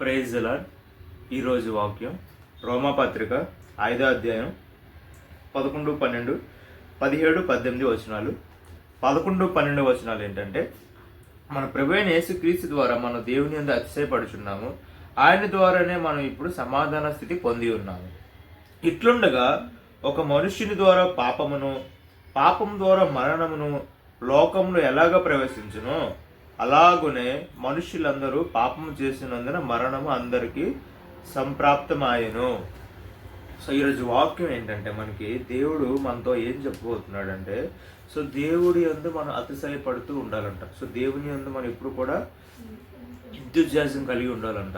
Praise lord ఈరోజు వాక్యం రోమాపత్రిక ఐదో అధ్యాయం పదకొండు పన్నెండు పదిహేడు పద్దెనిమిది వచనాలు. పదకొండు పన్నెండు వచనాలు ఏంటంటే మన ప్రభు అయిన యేసుక్రీస్తు ద్వారా మనం దేవుని అందు అతిశయపడుచున్నాము. ఆయన ద్వారానే మనం ఇప్పుడు సమాధాన స్థితి పొంది ఉన్నాము. ఇట్లుండగా ఒక మనుష్యుని ద్వారా పాపమును పాపం ద్వారా మరణమును లోకంలో ఎలాగ ప్రవేశించును? అలాగునే మనుష్యులందరూ పాపము చేసినందున మరణము అందరికీ సంప్రాప్తమాయను. సో ఈరోజు వాక్యం ఏంటంటే మనకి దేవుడు మనతో ఏం చెప్పబోతున్నాడంటే సో దేవుడి అందు మనం అతిశయపడుతూ ఉండాలంట. సో దేవుని యందు మనం ఎప్పుడు కూడా ఎంతూజియాజం కలిగి ఉండాలంట.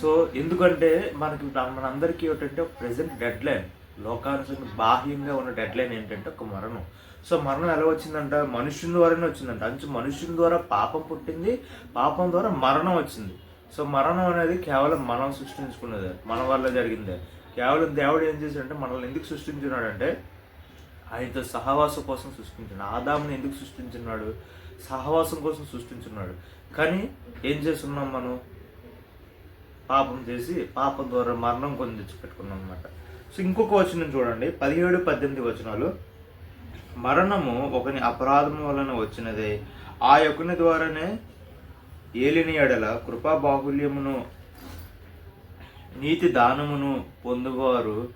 సో ఎందుకంటే మనకి మన అందరికీ ఏంటంటే ప్రజెంట్ డెడ్ లైన్ లోకానుసరి బాహ్యంగా ఉన్న డెడ్ లైన్ ఏంటంటే ఒక మరణం. సో మరణం ఎలా వచ్చిందంట? మనుషుని ద్వారానే వచ్చిందంట. అంచు మనుషుని ద్వారా పాపం పుట్టింది పాపం ద్వారా మరణం వచ్చింది. సో మరణం అనేది కేవలం మనం సృష్టించుకున్నదే మన వల్ల జరిగిందే. కేవలం దేవుడు ఏం చేశాడంటే మనల్ని ఎందుకు సృష్టించున్నాడంటే ఆయనతో సహవాసం కోసం సృష్టించాడు ఆదాముని ఎందుకు సృష్టించున్నాడు? సహవాసం కోసం సృష్టించున్నాడు. కానీ ఏం చేస్తున్నాం మనం? పాపం చేసి పాపం ద్వారా మరణం కొని తెచ్చిపెట్టుకున్నాం అనమాట సో ఇంకొక వచనం చూడండి. పదిహేడు పద్దెనిమిది వచనాలు. మరణము ఒకని అపరాధము వలన వచ్చినదే. ఆ యొక్కని ద్వారానే ఏలిని ఎడల కృపా బాహుల్యమును నీతి దానమును పొందువారు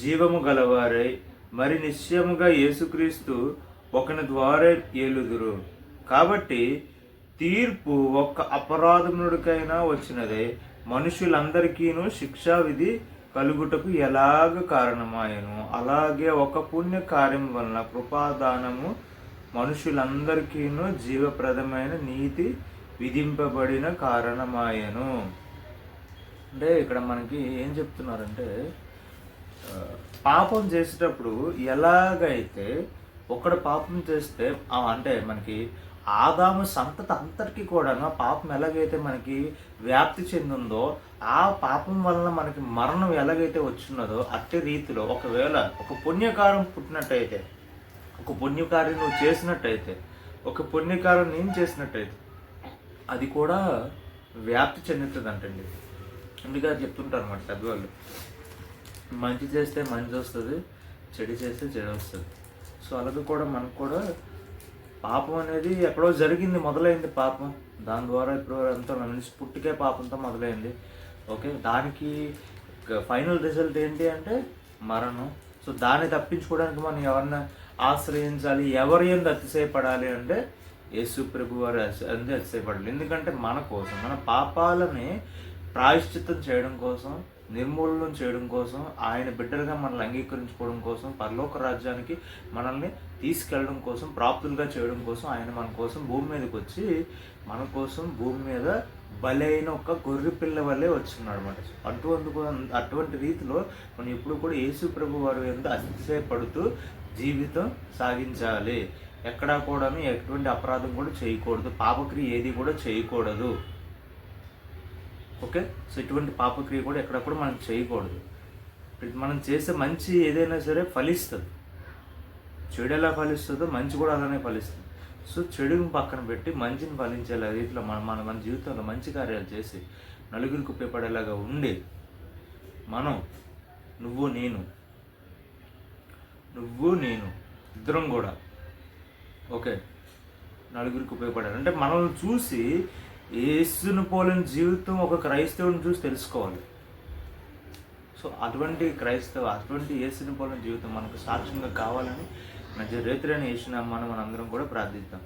జీవము గలవారై మరి నిశ్చయముగా యేసుక్రీస్తు ఒకని ద్వారా ఏలుదురు. కాబట్టి తీర్పు ఒక్క అపరాధముడికైనా వచ్చినదే. మనుషులందరికీను శిక్షా విధి కలుగుటకు ఎలాగ కారణమాయను? అలాగే ఒక పుణ్య కార్యం వలన కృపాదానము మనుషులందరికీను జీవప్రదమైన నీతి విధింపబడిన కారణమాయను. అంటే ఇక్కడ మనకి ఏం చెప్తున్నారంటే పాపం చేసేటప్పుడు ఎలాగైతే ఒకడు పాపం చేస్తే అంటే మనకి ఆదాము సంతత అంతటికి కూడా పాపం ఎలాగైతే మనకి వ్యాప్తి చెందిందో ఆ పాపం వలన మనకి మరణం ఎలాగైతే వచ్చిన్నదో అట్టి రీతిలో ఒకవేళ ఒక పుణ్యకారం పుట్టినట్టయితే ఒక పుణ్యకార్యం నువ్వు చేసినట్టయితే ఒక పుణ్యకారం నేను చేసినట్టయితే అది కూడా వ్యాప్తి చెందుతుంది అంటండి అందుకే చెప్తుంటారు అన్నమాట పెద్దవాళ్ళు. మంచి చేస్తే మంచి వస్తుంది చెడు చేస్తే చెడు వస్తుంది. సో అలాగే కూడా మనకు కూడా పాపం అనేది ఎక్కడో జరిగింది మొదలైంది పాపం. దాని ద్వారా ఇప్పుడు ఎంతో మనిషి పుట్టుకే పాపంతో మొదలైంది. ఓకే దానికి ఫైనల్ రిజల్ట్ ఏంటి అంటే మరణం. సో దాన్ని తప్పించుకోవడానికి మనం ఎవరిని ఆశ్రయించాలి ఎవరి ఎందు అతిశయపడాలి అంటే యేసు ప్రభు వారు అందు అతిశయపడాలి. ఎందుకంటే మన కోసం మన పాపాలని ప్రాయశ్చిత్తం చేయడం కోసం నిర్మూలనం చేయడం కోసం ఆయన బిడ్డలుగా మనల్ని అంగీకరించుకోవడం కోసం పరలోక రాజ్యానికి మనల్ని తీసుకెళ్ళడం కోసం ప్రాప్తులుగా చేయడం కోసం ఆయన మన కోసం భూమి మీదకి వచ్చి మన కోసం భూమి మీద బలైన ఒక గొర్రె పిల్ల వల్లే వచ్చిన్నాడు అనమాట అటువంటి అటువంటి రీతిలో మనం ఎప్పుడు కూడా యేసు ప్రభు వారు ఎంత అతిశయపడుతూ జీవితం సాగించాలి. ఎక్కడా కూడాను ఎటువంటి అపరాధం కూడా చేయకూడదు. పాపక్రియ ఏది కూడా చేయకూడదు. ఓకే? సో ఇటువంటి పాపక్రియ కూడా ఎక్కడ కూడా మనం చేయకూడదు. మనం చేసే మంచి ఏదైనా సరే ఫలిస్తుంది. చెడు ఎలా ఫలిస్తుందో మంచి కూడా అలానే ఫలిస్తుంది. సో చెడుని పక్కన పెట్టి మంచిని ఫలించేలా రీతిలో మన మన మన జీవితంలో మంచి కార్యాలు చేసి నలుగురికి ఉపయోగపడేలాగా ఉండి మనం నువ్వు నేను నువ్వు నేను ఇద్దరం కూడా ఓకే? నలుగురికి ఉపయోగపడాలి. అంటే మనల్ని చూసి ఏసును పోలిన జీవితం ఒక క్రైస్తవుని చూసి తెలుసుకోవాలి. సో అటువంటి క్రైస్తవ అటువంటి ఏసుని పోలిన జీవితం మనకు సాక్ష్యంగా కావాలని మంచి రేతులని వేసిన మనం మనందరం కూడా ప్రార్థిద్దాం.